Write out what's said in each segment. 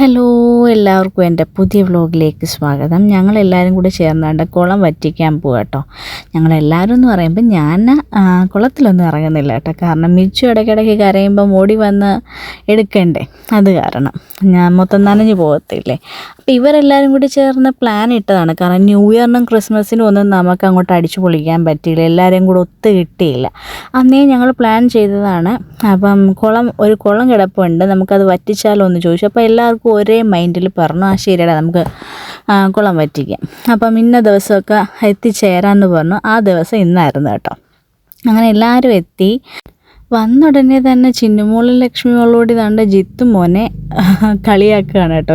Hello എല്ലാവർക്കും എന്റെ പുതിയ വ്ലോഗിലേക്ക് സ്വാഗതം. ഞങ്ങളെല്ലാവരും കൂടി ചേർന്നാണ്ട് കുളം വറ്റിക്കാൻ പോകാം കേട്ടോ ഞങ്ങളെല്ലാവരും എന്ന് പറയുമ്പോൾ ഞാൻ കുളത്തിലൊന്നും ഇറങ്ങുന്നില്ല കേട്ടോ കാരണം മിച്ചു ഇടയ്ക്കിടയ്ക്ക് കരയുമ്പോൾ മോടി വന്ന് എടുക്കണ്ടേ? അത് കാരണം. ഞാൻ മൊത്തം നനഞ്ഞു പോകത്തില്ലേ? അപ്പോൾ ഇവരെല്ലാവരും കൂടി ചേർന്ന് പ്ലാൻ ഇട്ടതാണ്. കാരണം ന്യൂ ഇയറിനും ക്രിസ്മസിനും ഒന്നും നമുക്ക് അങ്ങോട്ട് അടിച്ചു പൊളിക്കാൻ പറ്റിയില്ല. എല്ലാവരെയും കൂടെ ഒത്തു കിട്ടിയില്ല. അന്നേ ഞങ്ങൾ പ്ലാൻ ചെയ്തതാണ് അപ്പം കുളം ഒരു കുളം കിടപ്പുണ്ട്. നമുക്കത് വറ്റിച്ചാലോ എന്ന് ചോദിച്ചു. അപ്പോൾ എല്ലാവർക്കും ഒരേ മൈൻഡിൽ പറഞ്ഞു ആ ശരിയടാ നമുക്ക് കുളം വറ്റിക്കാം. അപ്പം ഇന്ന ദിവസമൊക്കെ എത്തിച്ചേരാമെന്ന് പറഞ്ഞു. ആ ദിവസം ഇന്നായിരുന്നു കേട്ടോ. അങ്ങനെ എല്ലാവരും എത്തി. വന്ന ഉടനെ തന്നെ ചിന്നുമോളും ലക്ഷ്മിയോളോടി തണ്ട ജിത്തു മോനെ കളിയാക്കുകയാണ് കേട്ടോ.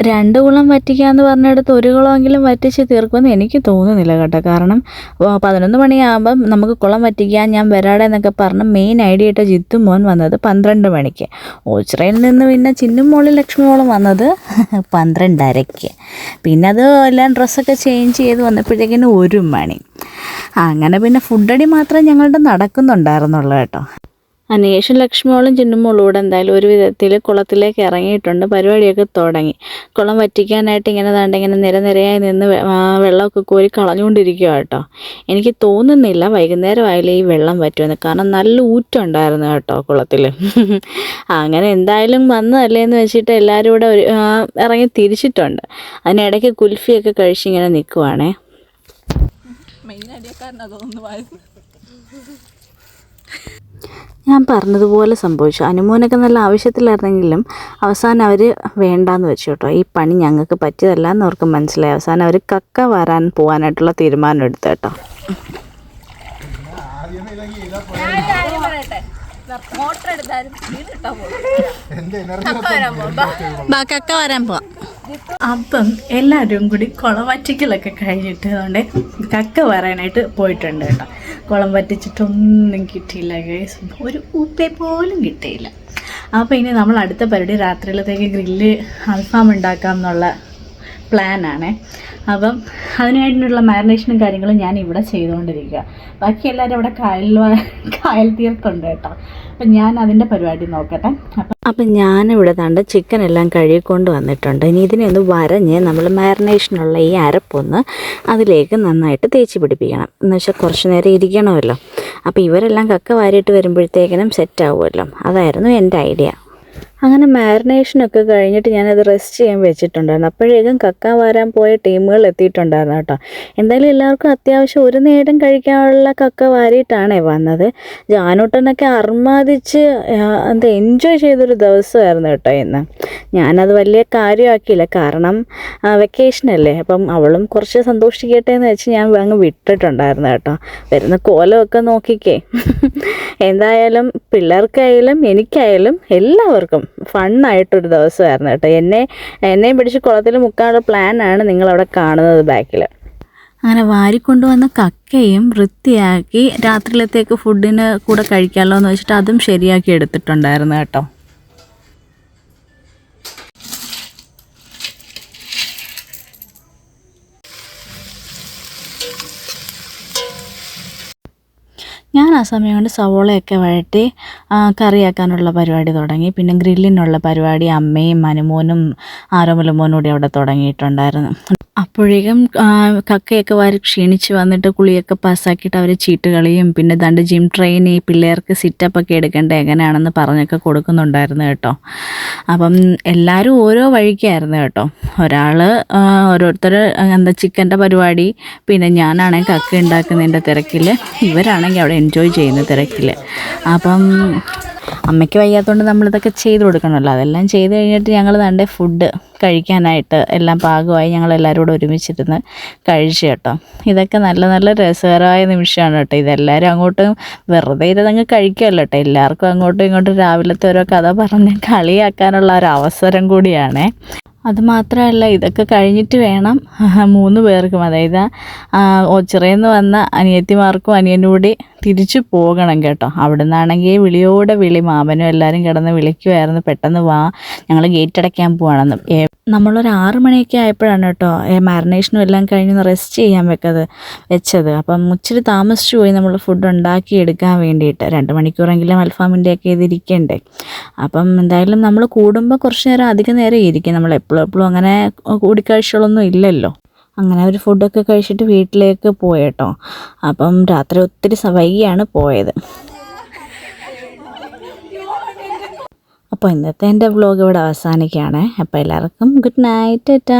രണ്ട് കുളം വറ്റിക്കാന്ന് പറഞ്ഞിടത്ത് ഒരു കുളമെങ്കിലും വറ്റിച്ച് തീർക്കുമെന്ന് എനിക്ക് തോന്നുന്നില്ല കേട്ടോ. കാരണം പതിനൊന്ന് മണിയാകുമ്പം നമുക്ക് കുളം വറ്റിക്കാൻ ഞാൻ വരാടെ എന്നൊക്കെ പറഞ്ഞ് മെയിൻ ഐഡിയ ഇട്ട ജിത്തു മോൻ വന്നത് പന്ത്രണ്ട് മണിക്ക്. ഓച്ചിറയിൽ നിന്ന് പിന്നെ ചിന്നും മോളിൽ ലക്ഷ്മി മോളും വന്നത് പന്ത്രണ്ടരയ്ക്ക്. പിന്നെ അത് എല്ലാം ഡ്രസ്സൊക്കെ ചേഞ്ച് ചെയ്ത് വന്നപ്പോഴത്തേക്കിന് ഒരു മണി. അങ്ങനെ പിന്നെ ഫുഡടി മാത്രമേ ഞങ്ങളുടെ നടക്കുന്നുണ്ടായിരുന്നുള്ളൂ കേട്ടോ. അനേഷും ലക്ഷ്മിയോളും ചിന്നുമോളും കൂടെ എന്തായാലും ഒരു വിധത്തിൽ കുളത്തിലേക്ക് ഇറങ്ങിയിട്ടുണ്ട്. പരിപാടിയൊക്കെ തുടങ്ങി. കുളം വറ്റിക്കാനായിട്ട് ഇങ്ങനെ ദാണ്ട് ഇങ്ങനെ നിരനിരയായി നിന്ന് വെള്ളമൊക്കെ കോരി കളഞ്ഞുകൊണ്ടിരിക്കുക കേട്ടോ. എനിക്ക് തോന്നുന്നില്ല വൈകുന്നേരം ആയാലും ഈ വെള്ളം പറ്റുമെന്ന്. കാരണം നല്ല ഊറ്റുണ്ടായിരുന്നു കേട്ടോ കുളത്തിൽ അങ്ങനെ എന്തായാലും വന്നതല്ലേ എന്ന് വെച്ചിട്ട് എല്ലാവരും കൂടെ ഒരു ഇറങ്ങി തിരിച്ചിട്ടുണ്ട്. അതിനിടയ്ക്ക് കുൽഫിയൊക്കെ കഴിച്ച് ഇങ്ങനെ നിൽക്കുവാണേ ഞാൻ പറഞ്ഞതുപോലെ സംഭവിച്ചു. അനുമോനൊക്കെ നല്ല ആവശ്യത്തിലായിരുന്നെങ്കിലും അവസാനം അവർ വേണ്ടാന്ന് വെച്ചു കേട്ടോ. ഈ പണി ഞങ്ങൾക്ക് പറ്റിയതല്ല എന്ന് അവർക്ക് മനസ്സിലായി. അവസാനം അവർ കക്ക വരാൻ പോകാനായിട്ടുള്ള തീരുമാനം എടുത്തു കേട്ടോ. കക്ക വരാൻ പോവാം. അപ്പം എല്ലാവരും കൂടി കുളം വറ്റിക്കലൊക്കെ കഴിഞ്ഞിട്ട് അതുകൊണ്ട് കക്ക വരാനായിട്ട് പോയിട്ടുണ്ട് കേട്ടോ. കുളം വറ്റിച്ചിട്ടൊന്നും കിട്ടിയില്ല ഒരു ഉപ്പേ പോലും കിട്ടിയില്ല. അപ്പോൾ ഇനി നമ്മൾ അടുത്ത പരിപാടി രാത്രിയിലത്തേക്ക് ഗ്രില്ല് അൽഫാം ഉണ്ടാക്കാം എന്നുള്ള പ്ലാനാണ് അപ്പം അതിനായിട്ടുള്ള മാരിനേഷനും കാര്യങ്ങളും ഞാൻ ഇവിടെ ചെയ്തുകൊണ്ടിരിക്കുക. ബാക്കി എല്ലാവരും അവിടെ കായൽ കായൽ തീർത്തുണ്ട് കേട്ടോ. അപ്പം ഞാൻ അതിന്റെ പരിപാടി നോക്കട്ടെ. അപ്പം അപ്പം ഞാനിവിടെ തണ്ട് ചിക്കൻ എല്ലാം കഴുകിക്കൊണ്ട് വന്നിട്ടുണ്ട്. ഇനി ഇതിനെ ഒന്ന് വരഞ്ഞ് നമ്മൾ മാരിനേഷനുള്ള ഈ അരപ്പൊന്ന് അതിലേക്ക് നന്നായിട്ട് തേച്ച് പിടിപ്പിക്കണം. എന്ന് വെച്ചാൽ കുറച്ച് നേരം ഇരിക്കണമല്ലോ. അപ്പോൾ ഇവരെല്ലാം കക്ക വാരിയിട്ട് വരുമ്പോഴത്തേക്കിനും സെറ്റ് ആവുമല്ലോ. അതായിരുന്നു എന്റെ ഐഡിയ അങ്ങനെ മാരിനേഷനൊക്കെ കഴിഞ്ഞിട്ട് ഞാനത് റെസ്റ്റ് ചെയ്യാൻ വെച്ചിട്ടുണ്ടായിരുന്നു. അപ്പോഴേക്കും കക്ക വാരാൻ പോയ ടീമുകൾ എത്തിയിട്ടുണ്ടായിരുന്നു കേട്ടോ. എന്തായാലും എല്ലാവർക്കും അത്യാവശ്യം ഒരു നേരം കഴിക്കാനുള്ള കക്ക വാരിയിട്ടാണേ വന്നത്. ജാനൂട്ടനൊക്കെ അർമാദിച്ച് എന്താ എൻജോയ് ചെയ്തൊരു ദിവസമായിരുന്നു കേട്ടോ ഇന്ന്. ഞാനത് വലിയ കാര്യമാക്കിയില്ല. കാരണം വെക്കേഷനല്ലേ അപ്പം അവളും കുറച്ച് സന്തോഷിക്കട്ടെ എന്ന് വെച്ച് ഞാൻ അങ്ങ് വിട്ടിട്ടുണ്ടായിരുന്നു കേട്ടോ. വരുന്ന കോലമൊക്കെ നോക്കിക്കേ. എന്തായാലും പിള്ളേർക്കായാലും എനിക്കായാലും എല്ലാവർക്കും ഫണ്ണായിട്ടൊരു ദിവസമായിരുന്നു കേട്ടോ. എന്നെ എന്നെയും പിടിച്ച് കുളത്തിൽ മുക്കാനുള്ള പ്ലാനാണ് നിങ്ങളവിടെ കാണുന്നത് ബാക്കിൽ അങ്ങനെ വാരിക്കൊണ്ടുവന്ന കക്കയും വൃത്തിയാക്കി രാത്രിയിലത്തേക്ക് ഫുഡിന് കൂടെ കഴിക്കാമല്ലോ എന്ന് വെച്ചിട്ട് അതും ശരിയാക്കി എടുത്തിട്ടുണ്ടായിരുന്നു കേട്ടോ. ഞാൻ ആ സമയം കൊണ്ട് സവോളയൊക്കെ വഴറ്റി കറിയാക്കാനുള്ള പരിപാടി തുടങ്ങി. പിന്നെ ഗ്രില്ലിനുള്ള പരിപാടി അമ്മയും മനുമോനും ആരോമലമോനും കൂടി അവിടെ തുടങ്ങിയിട്ടുണ്ടായിരുന്നു. അപ്പോഴേക്കും കക്കയൊക്കെ വാരി ക്ഷീണിച്ച് വന്നിട്ട് കുളിയൊക്കെ പാസ്സാക്കിയിട്ട് അവർ ചീട്ടുകളിയും പിന്നെ ദണ്ട് ജിം ട്രെയിൻ ഈ പിള്ളേർക്ക് സിറ്റപ്പൊക്കെ എടുക്കേണ്ട എങ്ങനെയാണെന്ന് പറഞ്ഞൊക്കെ കൊടുക്കുന്നുണ്ടായിരുന്നു കേട്ടോ. അപ്പം എല്ലാവരും ഓരോ വഴിക്കായിരുന്നു കേട്ടോ. ഒരാൾ ഓരോരുത്തർ എന്താ ചിക്കന്റെ പരിപാടി പിന്നെ ഞാനാണെങ്കിൽ കക്ക ഉണ്ടാക്കുന്നതിന്റെ തിരക്കിൽ ഇവരാണെങ്കിൽ അവിടെ എൻജോയ് ചെയ്യുന്ന തിരക്കിൽ അപ്പം അമ്മയ്ക്ക് വയ്യാത്തതുകൊണ്ട് നമ്മളിതൊക്കെ ചെയ്ത് കൊടുക്കണമല്ലോ അതെല്ലാം ചെയ്ത് കഴിഞ്ഞിട്ട് ഞങ്ങൾ തന്റെ ഫുഡ് കഴിക്കാനായിട്ട് എല്ലാം പാകമായി ഞങ്ങൾ എല്ലാവരും കൂടെ ഒരുമിച്ചിരുന്ന് കഴിച്ചു കേട്ടോ. ഇതൊക്കെ നല്ല നല്ല രസകരമായ നിമിഷമാണ് കേട്ടോ. ഇതെല്ലാവരും അങ്ങോട്ടും വെറുതെ ഇരുന്നങ്ങ് കഴിക്കുമല്ലോ കേട്ടോ. എല്ലാവർക്കും അങ്ങോട്ടും ഇങ്ങോട്ടും രാവിലത്തെ ഓരോ കഥ പറഞ്ഞ് കളിയാക്കാനുള്ള ഒരു അവസരം കൂടിയാണേ. അത് മാത്രമല്ല ഇതൊക്കെ കഴിഞ്ഞിട്ട് വേണം മൂന്ന് പേർക്കും. അതായത് ഒച്ചിറയെന്ന് വന്ന അനിയത്തിമാർക്കും അനിയനും കൂടി തിരിച്ചു പോകണം കേട്ടോ. അവിടെ നിന്നാണെങ്കിൽ വിളിയോടെ വിളി. മാമനും എല്ലാവരും കിടന്ന് വിളിക്കുമായിരുന്നു പെട്ടെന്ന് വാ ഞങ്ങൾ ഗേറ്റ് അടയ്ക്കാൻ പോവാണെന്ന്. ഏ- നമ്മളൊരു ആറ് മണിയൊക്കെ ആയപ്പോഴാണ് കേട്ടോ മാരിനേഷനും എല്ലാം കഴിഞ്ഞ് റെസ്റ്റ് ചെയ്യാൻ വെക്കത് വെച്ചത്. അപ്പം ഇച്ചിരി താമസിച്ചു പോയി നമ്മൾ ഫുഡ് ഉണ്ടാക്കി എടുക്കാൻ വേണ്ടിയിട്ട്. രണ്ട് മണിക്കൂറെങ്കിലും അൽഫാമിന്റെ ഒക്കെ ഇതിരിക്കണ്ടേ അപ്പം എന്തായാലും നമ്മൾ കൂടുമ്പോൾ കുറച്ച് നേരം അധികം നേരം ഇരിക്കും. നമ്മൾ എപ്പോഴും എപ്പോഴും അങ്ങനെ കൂടിക്കാഴ്ചകളൊന്നും ഇല്ലല്ലോ. അങ്ങനെ ഒരു ഫുഡൊക്കെ കഴിച്ചിട്ട് വീട്ടിലേക്ക് പോയേട്ടോ അപ്പം രാത്രി ഒത്തിരി വൈകിയാണ് പോയത്. അപ്പോൾ ഇന്നത്തെ എന്റെ വ്ലോഗ് ഇവിടെ അവസാനിക്കുകയാണ്. അപ്പോൾ എല്ലാവർക്കും ഗുഡ് നൈറ്റ് ടാ